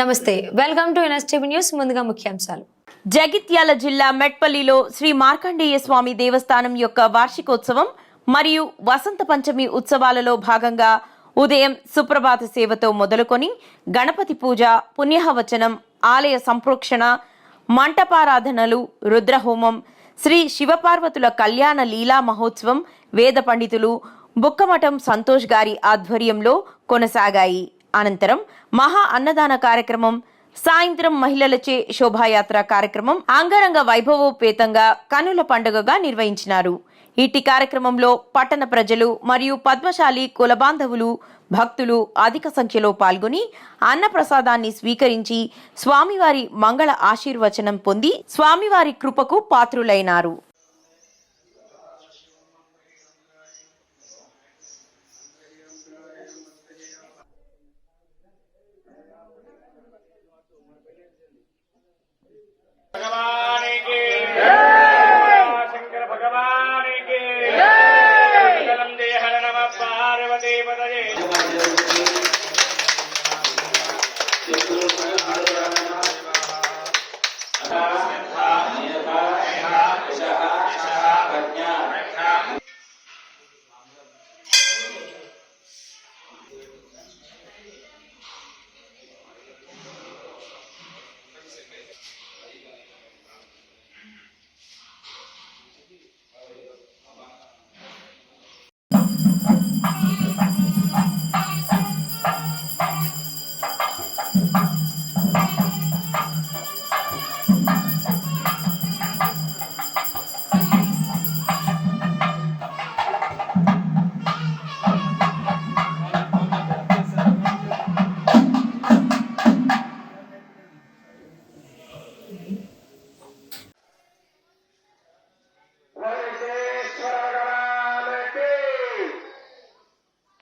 నమస్తే welcome to NSTV news ముందుగా ముఖ్యాంశాలు. జగిత్యాల జిల్లా మెట్పల్లిలో శ్రీ మార్కండేయ స్వామి దేవస్థానం యొక్క వార్షికోత్సవం మరియు వసంత పంచమి ఉత్సవాలలో భాగంగా ఉదయం సుప్రభాత సేవతో మొదలుకొని గణపతి పూజ పుణ్యహవచనం ఆలయ సంప్రోక్షణ మంటపారాధనలు రుద్రహోమం శ్రీ శివపార్వతుల కళ్యాణ లీలా మహోత్సవం వేద పండితులు బుక్కమఠం సంతోష్ గారి ఆధ్వర్యంలో కొనసాగాయి. అనంతరం మహా అన్నదాన కార్యక్రమం సాయంత్రం మహిళలచే శోభాయాత్ర కార్యక్రమం అంగరంగ వైభవోపేతంగా కనుల పండుగగా నిర్వహించినారు. ఇట్టి కార్యక్రమంలో పట్టణ ప్రజలు మరియు పద్మశాలి కులబాంధవులు భక్తులు అధిక సంఖ్యలో పాల్గొని అన్నప్రసాదాన్ని స్వీకరించి స్వామివారి మంగళ ఆశీర్వచనం పొంది స్వామివారి కృపకు పాత్రులైనారు. భగవానికి. శంకర భగవానికి. దేహ నమ పార్వతీ పదయే.